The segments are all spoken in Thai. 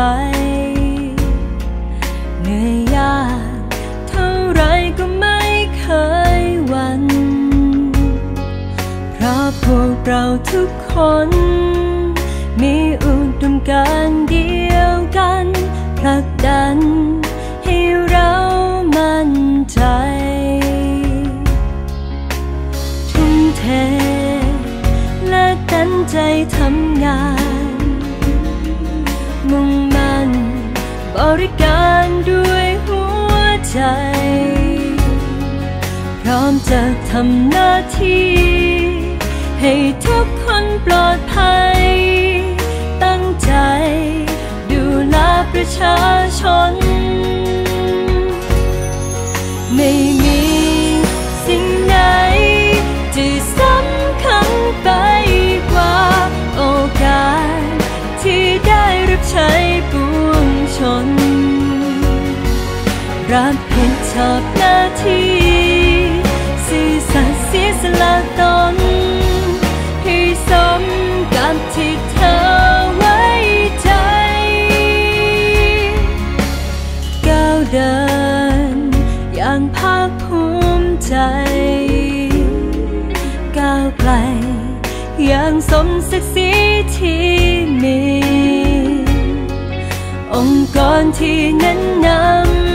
ไปเหนื่อยยากเท่าไรก็ไม่เคยวันเพราะพวกเราทุกคน มีอุดมการเดียวกันผลักดันให้เรามั่นใจทุ่มเทและตั้งใจทำงาน ริการด้วยหัวใจ พร้อมจะทำหน้าที่ ให้ทุกคนปลอดภัย ตั้งใจ ดูแลประชาชน รับผิดชอบหน้าที่สื่อสัตย์เสียสละตนให้สมกับที่เธอไว้ใจก้าวเดินอย่างภาคภูมิใจก้าวไกลอย่างสมศักดิ์ศรีที่มี องค์กรที่แนั้นนำ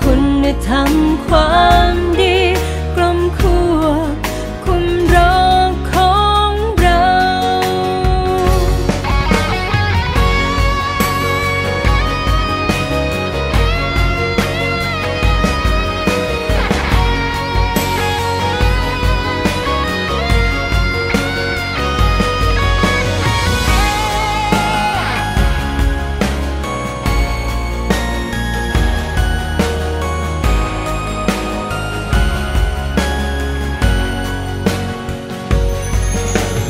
คุณธรรมความดี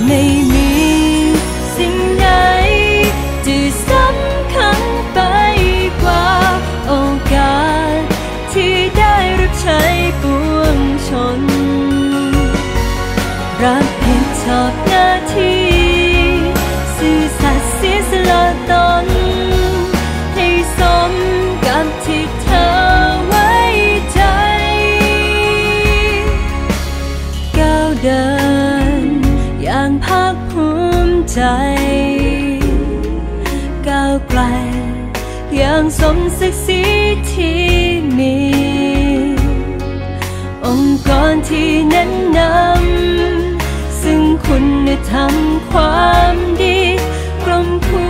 ไม่มีสิ่งไหนที่สำคัญไปกว่าโอกาสที่ได้รับใช้ปวงชน รับผิดชอบหน้าที่ สื่อสัตย์เสียสละตน ภาคภูมิใจ ก้าวไกล อย่างสมศักดิ์ศรีที่มี องค์กรที่แนั้นนำซึ่งคุณธรรมความดีกรมคว